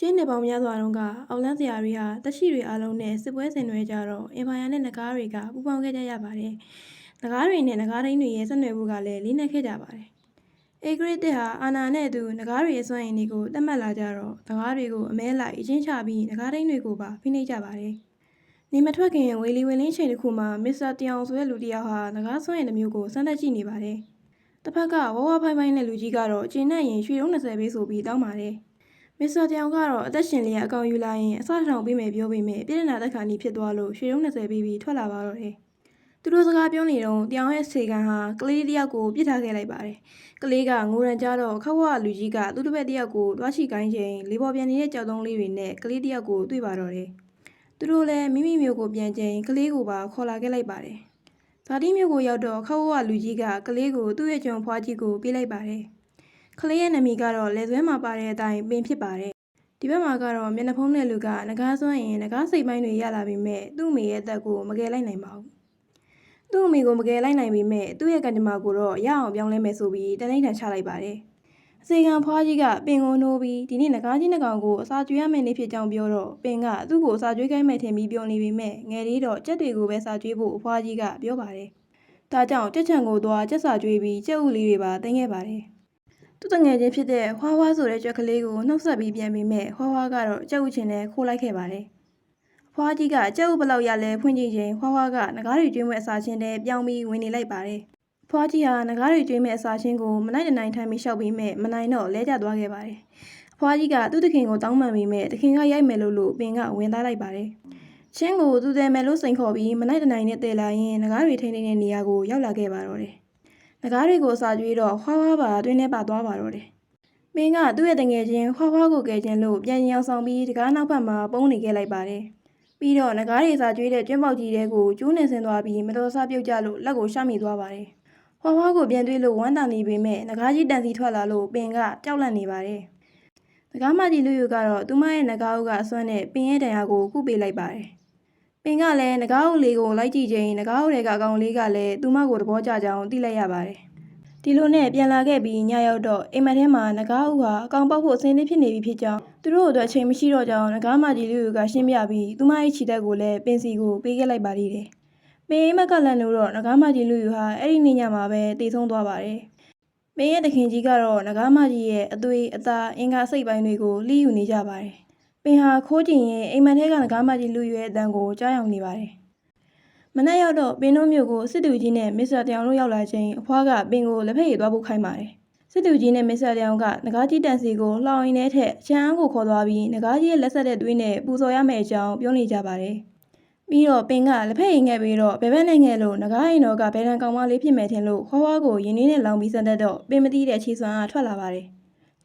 ရှင်းနေပေါင်းများစွာတုန်းကအောက်လန်းစရာတွေဟာတက်ရှိတွေအားလုံးနဲ့စစ်ပွဲဆင်နွှဲကြတော့အင်ပါယာနဲ့နဂါးတွေကပူးပေါင်းခဲ့ကြရပါတယ်။နဂါးတွေနဲ့နဂါးတိုင်းတွေရဲ့ဆက်နွယ်မှုကလည်းလေးနက်ခဲ့ကြပါတယ်။အေဂရစ်တစ်ဟာအာနာနဲ့အတူနဂါးတွေရဲ့စွမ်းရည်တွေကိုတတ်မှတ်လာကြတော့နဂါးတွေကိုအမဲလိုက်အချင်းချပြီးနဂါးတိုင်းတွေကိုပါဖိနှိပ်ကြပါတယ်။နေမထွက်ခင်ဝေလီဝေလင်းချိန်တစ်ခုမှာမစ္စတာတယောင်ဆိုတဲ့လူတစ်ယောက်ဟာနဂါးစွမ်းရည်တစ်မျိုးကိုစမ်းသပ်ကြည့်နေပါတယ်။တစ်ဖက်ကဝဝဖိုင်ဖိုင်နဲ့လူကြီးကတော့ကျင်းနဲ့ရင်ရွှေတုံး20ပေးဆိုပြီးတောင်းပါတယ်။ မစ္စတာတယောင်ကတော့အသက်ရှင်လျက်အကောင်ယူလာရင်အစထောင်ပေးမယ်ပြောပေမဲ့ပြည်နာသက်ခါနီဖြစ်သွားလို့ရွှေတုံး20ပြီးပြီးထွက်လာပါတော့တယ်။သူတို့စကားပြောနေတော့တယောင်ရဲ့စေကန်ဟာကလေးတစ်ယောက်ကိုပြစ်ထားခဲ့လိုက်ပါတယ်။ကလေးကငိုရံကြတော့ခက်ဝလူကြီးကသူ့တစ်ပည့်တစ်ယောက်ကိုတွားချီကိုင်းချိန်လေးပေါ်ပြန်နေတဲ့ကြောက်တုံးလေးတွေနဲ့ကလေးတစ်ယောက်ကိုတွေ့ပါတော့တယ်။သူတို့လည်းမိမိမျိုးကိုပြန်ချိန်ကလေးကိုပါခေါ်လာခဲ့လိုက်ပါတယ်။ဇာတိမျိုးကိုရောက်တော့ခက်ဝလူကြီးကကလေးကိုသူ့ရဲ့ကျွန်ဖွားကြီးကိုပေးလိုက်ပါတယ်။ ကလေးရဲ့နာမည်ကတော့လက်ဆွဲမှာပါတဲ့အတိုင်းပင်ဖြစ်ပါတယ်။ဒီဘက်မှာကတော့မျက်နှာဖုံးတဲ့လူကငကားစွမ်းရင်ငကားစိတ်ပိုင်းတွေရလာပေမဲ့သူ့အမေရဲ့အသက်ကိုမကယ်လိုက်နိုင်ပါဘူး။သူ့အမေကိုမကယ်လိုက်နိုင်ပေမဲ့သူ့ရဲ့ကံကြမ္မာကိုတော့ရအောင်ပြောင်းလဲမယ်ဆိုပြီးတနိဋ္ဌာန်ချလိုက်ပါတယ်။အစေခံဖွားကြီးကပင်ကိုနိုးပြီးဒီနေ့ငကားကြီးနှကောင်ကိုအစာကျွေးရမယ့်နေ့ဖြစ်ကြောင်းပြောတော့ပင်ကသူ့ကိုအစာကျွေးခိုင်းမယ်ထင်ပြီးပြောနေပေမဲ့ငယ်လေးတော့ကြက်တွေကိုပဲစာကျွေးဖို့အဖွားကြီးကပြောပါတယ်။ဒါကြောင့်ကြက်ချံကိုသွားကြက်စာကျွေးပြီးကြက်ဥလေးတွေပါတင်ခဲ့ပါတယ်။ သူ့တငယ်ချင်းဖြစ်တဲ့ဟွားဟွားဆိုတဲ့ကြွက်ကလေးကိုနှုတ်ဆက်ပြီးပြန်ပြီးမဲ့ဟွားဟွားကတော့ကြက်ဥချင်းနဲ့ခိုးလိုက်ခဲ့ပါတယ်။ဖွားကြီးကကြက်ဥဘလောက်ရလဲဖွင့်ကြည့်ချိန်ဟွားဟွားကငကားတွေကျွေးမဲ့အစာချင်းနဲ့ပြောင်းပြီးဝင်နေလိုက်ပါတယ်။ဖွားကြီးဟာငကားတွေကျွေးမဲ့အစာချင်းကိုမနိုင်တနိုင်ထိုင်ပြီးရှောက်ပြီးမဲ့မနိုင်တော့လဲကျသွားခဲ့ပါတယ်။ဖွားကြီးကသူ့တခင်ကိုတောင်းပန်ပြီးမဲ့တခင်ကရိုက်မယ်လို့လို့ပင်ကဝင်သားလိုက်ပါတယ်။ချင်းကိုသူတယ်မယ်လို့စိန်ခေါ်ပြီးမနိုင်တနိုင်နဲ့တည်လာရင်ငကားတွေထိန်းနေတဲ့နေရာကိုရောက်လာခဲ့ပါတော့တယ်။ ငကားတွေကိုအစာကျွေးတော့ဟွားဟွားပါတွင်းထဲပါသွားပါတော့တယ်။မင်းကသူ့ရဲ့တငယ်ချင်းဖွားဖွားကိုကယ်ခြင်းလို့ပြန်ရောင်ဆောင်ပြီးတကားနောက်ဘက်မှာပုံနေခဲ့လိုက်ပါတယ်။ပြီးတော့ငကားရီစာကျွေးတဲ့ကျွန်းပေါက်ကြီးတဲကိုကျိုးနေဆင်းသွားပြီးမတော်ဆပြုတ်ကြလို့လက်ကိုရှမိသွားပါတယ်။ဖွားဖွားကိုပြန်တွေ့လို့ဝမ်းတာနေပေမဲ့ငကားကြီးတန်စီထွက်လာလို့ပင်ကကြောက်လန့်နေပါတယ်။ငကားမကြီးလူယူကတော့သူမရဲ့ငကားအုပ်ကအစွမ်းနဲ့ပင်ရဲ့တရားကိုကုပေးလိုက်ပါတယ်။ ပင်ကလည်းငကားအုပ်လေးကိုလိုက်ကြည့်ချိန်ငကားအုပ်တွေကအကောင်လေးကလည်းသူမကိုသဘောကျကြောင်းသိလိုက်ရပါတယ်။ဒီလိုနဲ့ပြန်လာခဲ့ပြီးညရောက်တော့အိမ်မက်ထဲမှာငကားဦးဟာအကောင်ပေါက်ဖို့အစင်းလေးဖြစ်နေပြီဖြစ်ကြောင်းသူတို့အတွက်အချိန်မရှိတော့ကြောင်းငကားမကြီးလူကရှင်းပြပြီးသူမရဲ့ခြေတက်ကိုလည်းပင်စီကိုပေးခဲ့လိုက်ပါသေးတယ်။ပင်အိမ်မက်ကလန်လို့တော့ငကားမကြီးလူဟာအဲ့ဒီနေ့ညမှာပဲတည်ဆုံးသွားပါတယ်။ပင်ရဲ့တခင်ကြီးကတော့ငကားမကြီးရဲ့အသွေးအသားအင်္ဂါစိတ်ပိုင်းတွေကိုလိယူနေကြပါတယ်။ပ င်ဟာခိုးကြည့်ရင်အိမ်မက်ထဲကငကားမကြီးလူရဲ့အတန်ကိုကြားရောက်နေပါတယ်။မနက်ရောက်တော့ပင်တို့မျိုးကိုစစ်တူကြီးနဲ့မစ္စတာတယောင်တို့ရောက်လာချိန်အဖွားကပင်ကိုလက်ဖက်ရည်သွားဖို့ခိုင်းပါတယ်။စစ်တူကြီးနဲ့မစ္စတာတယောင်ကငကားကြီးတန်စီကိုလှောင်ရင်းထဲထက်ချမ်းအန်းကိုခေါ်သွားပြီးငကားကြီးရဲ့လက်ဆက်တဲ့သွေးနဲ့ပူဇော်ရမယ့်အကြောင်းပြောနေကြပါတယ်။ပြီးတော့ပင်ကလက်ဖက်ရည်ငှက်ပြီးတော့ဘယ်ဘက်နဲ့ငှက်လို့ငကားရင်တော်ကဘယ်တန်ကောင်မလေးဖြစ်မယ်ထင်လို့ခွားခွားကိုရင်းနှီးနဲ့လောင်ပြီးစတဲ့တော့ပင်မသိတဲ့ခြေစွမ်းအားထွက်လာပါတယ်။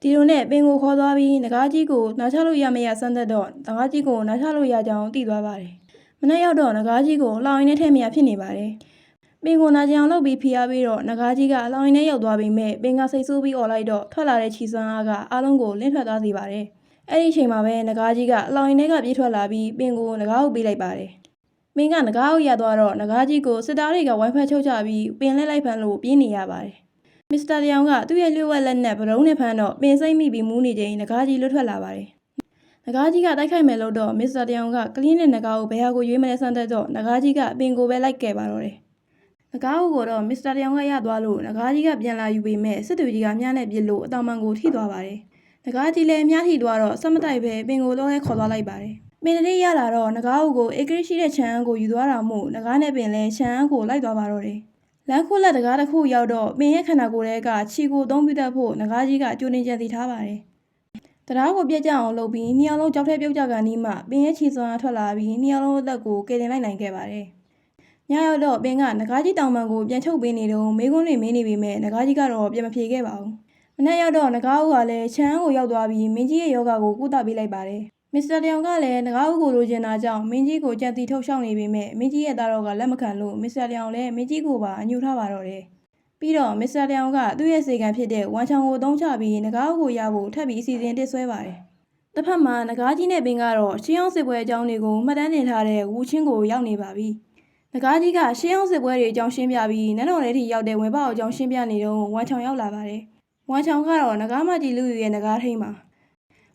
ဒီလိုနဲ့ပင်ကိုခေါ်သွားပြီးငကားကြီးကိုနားချလို့ရမရစမ်းတဲ့တော့ငကားကြီးကိုနားချလို့ရကြောင်းသိသွားပါတယ်။မနေ့ရောက်တော့ငကားကြီးကိုလှောင်ရင်းထဲထည့်မရဖြစ်နေပါတယ်။ပင်ကိုနာကြအောင်လုပ်ပြီးဖိအားပြီးတော့ငကားကြီးကအလောင်းရင်းထဲရောက်သွားပြီးမဲ့ပင်ကစိတ်ဆိုးပြီးអော်လိုက်တော့ထွက်လာတဲ့ခြီစွမ်းအားကအားလုံးကိုလင်းထွက်သွားစေပါတယ်။အဲ့ဒီအချိန်မှာပဲငကားကြီးကအလောင်းရင်းထဲကပြေးထွက်လာပြီးပင်ကိုငကားအုပ်ပေးလိုက်ပါတယ်။ပင်ကငကားအုပ်ရသွားတော့ငကားကြီးကိုစစ်သားတွေကဝိုင်းဖက်ချုပ်ကြပြီးပင်လဲလိုက်ဖမ်းလို့ပြေးနေရပါတယ်။ မစ္စတာတယောင်ကသူ့ရဲ့လျှို့ဝှက်လက်နဲ့ဗရုံးနဲ့ဖမ်းတော့ပင်စိမ့်မိပြီးမူးနေချိန်ငကားကြီးလွတ်ထွက်လာပါတယ်။ငကားကြီးကတိုက်ခိုက်မယ်လို့တော့မစ္စတာတယောင်ကကလင်းနဲ့ငကားကိုဘယ်ဟာကိုရွေးမလဲစမ်းတဲ့တော့ငကားကြီးကပင်ကိုပဲလိုက်ခဲ့ပါတော့တယ်။ငကားအုပ်ကိုတော့မစ္စတာတယောင်ကရသွားလို့ငကားကြီးကပြန်လာယူပေမဲ့စစ်သူကြီးကမြားနဲ့ပြစ်လို့အတောင်ပံကိုထိသွားပါတယ်။ငကားကြီးလည်းမြားထိသွားတော့စက်မတိုက်ပဲပင်ကိုတော့လဲခေါ်သွားလိုက်ပါတယ်။ပင်တရေရလာတော့ငကားအုပ်ကိုအေဂရစ်ရှိတဲ့ခြံအန်းကိုယူသွားတာမို့ငကားနဲ့ပင်လည်းခြံအန်းကိုလိုက်သွားပါတော့တယ်။ လမ်းခိုးလက်တကားတစ်ခုရောက်တော့ပင်ရဲ့ခန္ဓာကိုယ်ထဲကခြီကိုသုံးပြတတ်ဖို့ငကားကြီးကကြိုနေကြံစီထားပါတယ်။တရားကိုပြက်ကြအောင်လုပ်ပြီးနှစ်ယောက်လုံးကြောက်ထဲပြုတ်ကြကန်ဒီမှပင်ရဲ့ခြေစွမ်းအားထွက်လာပြီးနှစ်ယောက်လုံးအသက်ကိုကယ်တင်လိုက်နိုင်ခဲ့ပါတယ်။ညရောက်တော့ပင်ကငကားကြီးတောင်ပံကိုပြန်ချုပ်ပေးနေတော့မေကွန်းတွေမင်းနေပေမဲ့ငကားကြီးကတော့ပြန်မဖြေခဲ့ပါဘူး။မနေ့ရောက်တော့ငကားဦးကလည်းချမ်းအန်းကိုရောက်သွားပြီးမင်းကြီးရဲ့ယောဂကိုကုသပေးလိုက်ပါတယ်။ မစ္စတာတယောင်ကလည်းငကားဦးကိုလိုချင်တာကြောင့်မင်းကြီးကိုကြံတီထုတ်ရှောက်နေပေမဲ့မင်းကြီးရဲ့သားတော်ကလက်မခံလို့မစ္စတာတယောင်လည်းမင်းကြီးကိုပါအညှို့ထားပါတော့တယ်။ပြီးတော့မစ္စတာတယောင်ကသူ့ရဲ့စေကံဖြစ်တဲ့ဝမ်ချောင်ကိုသုံးချပြီးငကားဦးကိုရဖို့ထပ်ပြီးအစီအစဉ်တစ်ဆွဲပါတယ်။တစ်ဖက်မှာငကားကြီးနဲ့ပင်ကတော့ရှင်းအောင်စစ်ပွဲအကြောင်းတွေကိုမှတ်တမ်းတင်ထားတဲ့ဝူချင်းကိုရောက်နေပါပြီ။ငကားကြီးကရှင်းအောင်စစ်ပွဲတွေအကြောင်းရှင်းပြပြီးနန်းတော်ထဲထိရောက်တဲ့ဝင်ပေါက်အကြောင်းရှင်းပြနေတော့ဝမ်ချောင်ရောက်လာပါတယ်။ဝမ်ချောင်ကတော့ငကားမကြီးလူယူရဲ့ငကားထိန်ပါ။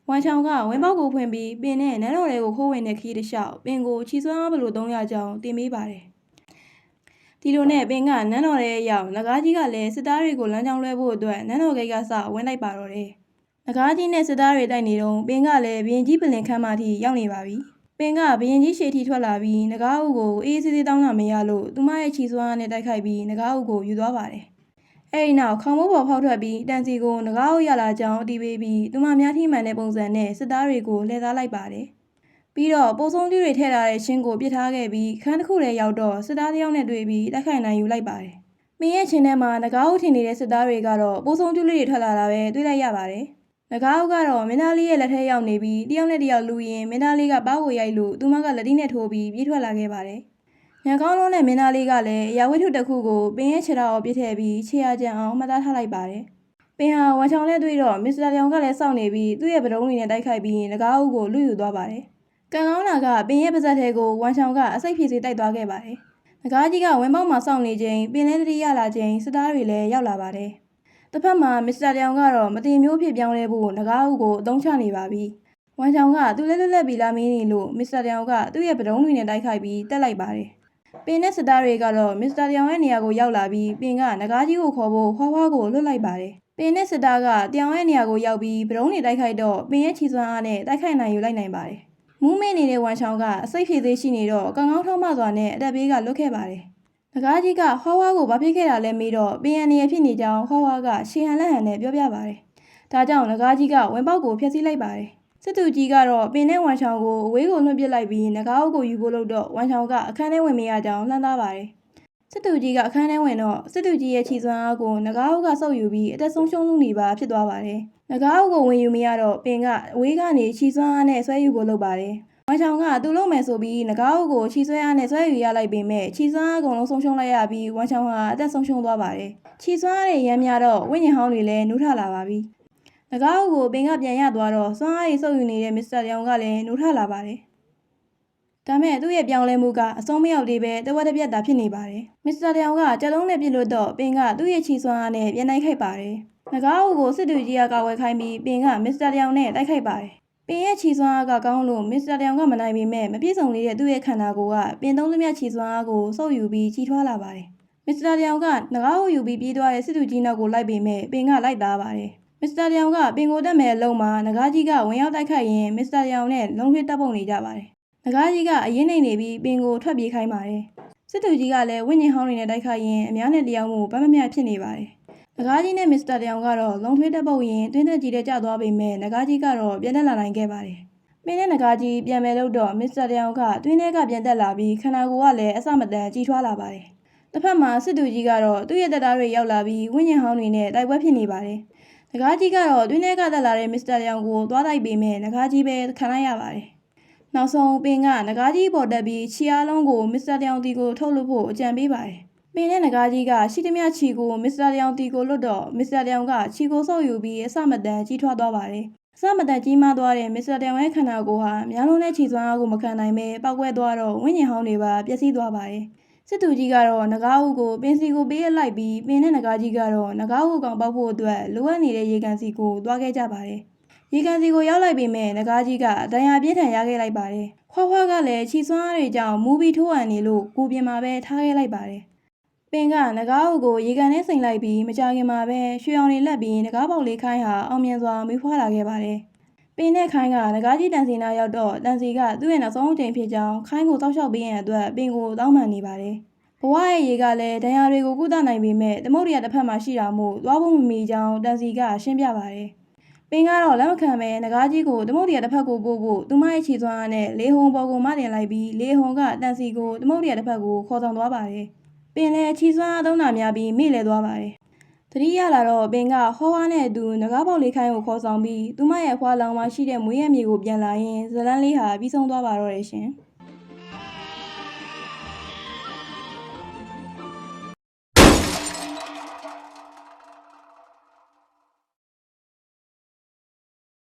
ဝမ်ချောင်ကဝင်းပေါက်ကိုဖွင့်ပြီးပင်နဲ့နန်းတော်တွေကိုခိုးဝင်တဲ့ခီးတစ်လျှောက်ပင်ကိုချီစွမ်းအားဘလို့သုံးရကြောင်းတင်ပေးပါတယ်။ဒီလိုနဲ့ပင်ကနန်းတော်ရဲ့ရောက်ငကားကြီးကလည်းစစ်သားတွေကိုလမ်းကြောင်းလွှဲဖို့အတွက်နန်းတော်ဂိတ်ကစဝင်လိုက်ပါတော့တယ်။ငကားကြီးနဲ့စစ်သားတွေတိုက်နေတော့ပင်ကလည်းဘရင်ကြီးပလင်ခမ်းမထိရောက်နေပါပြီ။ပင်ကဘရင်ကြီးရှေ့ထိထွက်လာပြီးငကားအုပ်ကိုအေးစစ်စစ်တောင်းတာမရလို့သူမရဲ့ချီစွမ်းအားနဲ့တိုက်ခိုက်ပြီးငကားအုပ်ကိုယူသွားပါတယ်။ အဲ့ဒီနောက်ခေါင်းမိုးပေါ်ဖောက်ထွက်ပြီးတန်စီကိုငကားအုပ်ရလာကြောင်းအတီးပေးပြီးသူမများထိမှန်တဲ့ပုံစံနဲ့စစ်သားတွေကိုလှည့်သားလိုက်ပါတယ်။ပြီးတော့ပိုးဆုံးတီးတွေထည့်ထားတဲ့ရှင်းကိုပစ်ထားခဲ့ပြီးခန်းတစ်ခုထဲရောက်တော့စစ်သားတစ်ယောက်နဲ့တွေ့ပြီးတိုက်ခိုက်နိုင်ယူလိုက်ပါတယ်။မင်းရဲ့ချင်းထဲမှာငကားအုပ်ထင်နေတဲ့စစ်သားတွေကတော့ပိုးဆုံးတီးတွေထွက်လာတာပဲတွေ့လိုက်ရပါတယ်။ငကားအုပ်ကတော့မင်းသားလေးရဲ့လက်ထက်ရောက်နေပြီးတယောက်နဲ့တယောက်လူရင်မင်းသားလေးကပါးကိုရိုက်လို့သူမကလက်တီးနဲ့ထိုးပြီးပြေးထွက်လာခဲ့ပါတယ်။ ညကောင်းလုံးနဲ့မင်းသားလေးကလည်းအရာဝတ္ထုတစ်ခုကိုပင်ရဲ့ခြေထောက်အပြစ်ထည့်ပြီးခြေရကြံအောင်မှတ်သားထားလိုက်ပါတယ်။ပင်ဟာဝမ်ချောင်နဲ့တွေ့တော့မစ္စတာလျောင်ကလည်းစောင့်နေပြီးသူ့ရဲ့ပတုံးတွေနဲ့တိုက်ခိုက်ပြီးငကားအုပ်ကိုလူယူသွားပါတယ်။ကံကောင်းလာကပင်ရဲ့ပါဇက်ထဲကိုဝမ်ချောင်ကအစိတ်ဖြည့်စေတိုက်သွားခဲ့ပါတယ်။ငကားကြီးကဝင်းပေါက်မှာစောင့်နေချိန်ပင်လဲတတိရလာချိန်စစ်သားတွေလည်းရောက်လာပါတယ်။တစ်ဖက်မှာမစ္စတာလျောင်ကတော့မတင်မျိုးဖြစ်ပြောင်းလဲဖို့ငကားအုပ်ကိုအသုံးချနေပါပြီ။ဝမ်ချောင်ကသူလဲလွတ်လပ်ပြီးလာမင်းနေလို့မစ္စတာလျောင်ကသူ့ရဲ့ပတုံးတွေနဲ့တိုက်ခိုက်ပြီးတက်လိုက်ပါတယ်။ ပင်နဲ့စစ်သားတွေကတော့မစ္စတာတောင်ရဲ့နေရာကိုရောက်လာပြီးပင်ကငကားကြီးကိုခေါ်ဖို့ဟွားဟွားကိုလွတ်လိုက်ပါတယ်။ပင်နဲ့စစ်သားကတောင်ရဲ့နေရာကိုရောက်ပြီးဗရုံးတွေတိုက်ခိုက်တော့ပင်ရဲ့ခြေစွမ်းအားနဲ့တိုက်ခိုက်နိုင်ယူလိုက်နိုင်ပါတယ်။မူးမေ့နေတဲ့ဝမ်ချောင်ကအစိတ်ဖြည့်သေးရှိနေတော့ကံကောင်းထောက်မှစွာနဲ့အတက်ဘေးကလွတ်ခဲ့ပါတယ်။ငကားကြီးကဟွားဟွားကိုဘာဖြစ်ခဲ့တာလဲမေးတော့ပင်ရန်နေရဖြစ်နေကြောင်းဟွားဟွားကရှေဟန်လက်ဟန်နဲ့ပြောပြပါတယ်။ဒါကြောင့်ငကားကြီးကဝင်ပေါက်ကိုဖျက်ဆီးလိုက်ပါတယ်။ စစ်သူကြီးကတော့ပင်နဲ့ဝမ်ချောင်ကိုအဝေးကိုလွှင့်ပစ်လိုက်ပြီးငကားအုပ်ကိုယူဖို့လို့တော့ဝမ်ချောင်ကအခန်းထဲဝင်မရကြောင်းလှမ်းသားပါတယ်။စစ်သူကြီးကအခန်းထဲဝင်တော့စစ်သူကြီးရဲ့ခြေစွမ်းအားကိုငကားအုပ်ကဆုပ်ယူပြီးအသက်ဆုံးရှုံးမှုနေပါဖြစ်သွားပါတယ်။ငကားအုပ်ကိုဝင်ယူမရတော့ပင်ကအဝေးကနေခြေစွမ်းအားနဲ့ဆွဲယူဖို့လုပ်ပါတယ်။ဝမ်ချောင်ကသူ့လုံးမယ်ဆိုပြီးငကားအုပ်ကိုခြေဆွဲအားနဲ့ဆွဲယူရလိုက်ပေမဲ့ခြေစွမ်းအားအကုန်လုံးဆုံးရှုံးလိုက်ရပြီးဝမ်ချောင်ဟာအသက်ဆုံးရှုံးသွားပါတယ်။ခြေစွမ်းအားတွေရမ်းများတော့ဝိညာဉ်ဟောင်းတွေလည်းနူးထလာပါပြီ။၎ င်းကိုပင်ကပြန်ရသွားတော့စွမ်းအားရည်ဆုပ်ယူနေတဲ့မစ္စတာလျောင်ကလည်းနှိုးထလာပါတယ်။ဒါမဲ့သူ့ရဲ့ပြောင်းလဲမှုကအဆုံးမရောက်သေးပဲတဝက်တစ်ပြက်သာဖြစ်နေပါတယ်။မစ္စတာလျောင်ကကြက်လုံးနဲ့ပြစ်လို့တော့ပင်ကသူ့ရဲ့ခြေစွမ်းအားနဲ့ပြန်နိုင်ခိုက်ပါတယ်။၎င်းကိုစစ်သူကြီးကကာဝယ်ခိုင်းပြီးပင်ကမစ္စတာလျောင်နဲ့တိုက်ခိုက်ပါတယ်။ပင်ရဲ့ခြေစွမ်းအားကကောင်းလို့မစ္စတာလျောင်ကမနိုင်ပေမဲ့မပြည့်စုံသေးတဲ့သူ့ရဲ့ခန္ဓာကိုယ်ကပင်သုံးသမျှခြေစွမ်းအားကိုဆုပ်ယူပြီးကြီးထွားလာပါတယ်။မစ္စတာလျောင်ကငကားကိုယူပြီးပြေးသွားတဲ့စစ်သူကြီးနောက်ကိုလိုက်ပေမဲ့ပင်ကလိုက်သားပါတယ်။ မစ္စတာလျောင်ကပင်ကိုတက်မဲ့အလုံးမှာငကားကြီးကဝင်ရောက်တိုက်ခိုက်ရင်မစ္စတာလျောင်နဲ့လုံးထွေးတပ်ပုံနေကြပါတယ်။ငကားကြီးကအရင်နေနေပြီးပင်ကိုထွက်ပြေးခိုင်းပါတယ်။စစ်သူကြီးကလည်းဝိညာဉ်ဟောင်းတွေနဲ့တိုက်ခိုက်ရင်အများနဲ့တယောက်မှုပန်းမမြတ်ဖြစ်နေပါတယ်။ငကားကြီးနဲ့မစ္စတာလျောင်ကတော့လုံးထွေးတပ်ပုံရင်တွင်းသက်ကြီးတဲ့ကျသွားပေမဲ့ငကားကြီးကတော့ပြန်တက်လာနိုင်ခဲ့ပါတယ်။ပင်နဲ့ငကားကြီးပြန်မဲ့လို့တော့မစ္စတာလျောင်ကတွင်းထဲကပြန်တက်လာပြီးခန္ဓာကိုယ်ကလည်းအစမတန်ကြီးထွားလာပါတယ်။တစ်ဖက်မှာစစ်သူကြီးကတော့သူ့ရဲ့တပ်သားတွေရောက်လာပြီးဝိညာဉ်ဟောင်းတွေနဲ့တိုက်ပွဲဖြစ်နေပါတယ်။ ငကားကြီးကတော့တွင်းထဲကတက်လာတဲ့မစ္စတာလျောင်ကိုသွားတိုက်ပေမဲ့ငကားကြီးပဲခံလိုက်ရပါတယ်။နောက်ဆုံးပင်ကငကားကြီးပေါ်တက်ပြီးခြေအားလုံးကိုမစ္စတာလျောင်တီကိုထုတ်လုပ်ဖို့အကြံပေးပါတယ်။ပင်နဲ့ငကားကြီးကရှိသမျှခြီကိုမစ္စတာလျောင်တီကိုလွတ်တော့မစ္စတာလျောင်ကခြီကိုဆုပ်ယူပြီးအစမတန်ကြီးထွားသွားပါတယ်။အစမတန်ကြီးမားသွားတဲ့မစ္စတာလျောင်ရဲ့ခန္ဓာကိုယ်ဟာများလုံးတဲ့ခြီစွမ်းအားကိုမခံနိုင်ပဲပောက်ကွဲသွားတော့ဝိညာဉ်ဟောင်းတွေပါပျက်စီးသွားပါတယ်။ စစ်သူကြီးကတော့ငကားအုပ်ကိုပင်စီကိုပေးအပ်လိုက်ပြီးပင်နဲ့ငကားကြီးကတော့ငကားအုပ်ကောင်ပေါက်ဖို့အတွက်လိုအပ်နေတဲ့ရေကန်စီကိုသွားခဲ့ကြပါတယ်။ရေကန်စီကိုရောက်လိုက်ပေမဲ့ငကားကြီးကအဒဏ်ရာပြင်းထန်ရခဲ့လိုက်ပါတယ်။ခွားခွားကလည်းခြီစွမ်းအားတွေကြောင့်မူပြီးထိုးအံနေလို့ကိုပြင်မှာပဲထားခဲ့လိုက်ပါတယ်။ပင်ကငကားအုပ်ကိုရေကန်နဲ့စိန်လိုက်ပြီးမကြခင်မှာပဲရွှေအောင်တွေလက်ပြီးငကားပေါက်လေးခိုင်းဟာအောင်မြင်စွာမွေးဖွားလာခဲ့ပါတယ်။ ပင်နဲ့ခိုင်းကငကားကြီးတန်စီနာရောက်တော့တန်စီကသူ့ရဲ့နောက်ဆုံးအချိန်ဖြစ်ကြောင်းခိုင်းကိုတောက်လျှောက်ပေးရန်အတွက်ပင်ကိုတောင်းပန်နေပါတယ်။ဘဝရဲ့ရေကလည်းဒဏ်ရာတွေကိုကုသနိုင်ပေမဲ့သမုဒ္ဒရာတစ်ဖက်မှာရှိတာမို့သွားဖို့မမီကြောင်းတန်စီကရှင်းပြပါတယ်။ပင်ကတော့လက်မခံပဲငကားကြီးကိုသမုဒ္ဒရာတစ်ဖက်ကိုပို့ဖို့သူမရဲ့ခြေစွမ်းအားနဲ့လေဟုံပေါ်ကိုမတင်လိုက်ပြီးလေဟုံကတန်စီကိုသမုဒ္ဒရာတစ်ဖက်ကိုခေါ်ဆောင်သွားပါတယ်။ပင်လည်းခြေစွမ်းအားသုံးတာများပြီးမိလဲသွားပါတယ်။ တတိယလာတော့ပင်ကဟောဝါနဲ့အတူငကားပေါက်လေးခိုင်းကိုခေါ်ဆောင်ပြီးသူမရဲ့အဖွာလောင်မှာရှိတဲ့မွေးရမြေကိုပြန်လာရင်ဇလန်းလေးဟာပြီးဆုံးသွားပါတော့တယ်ရှင်။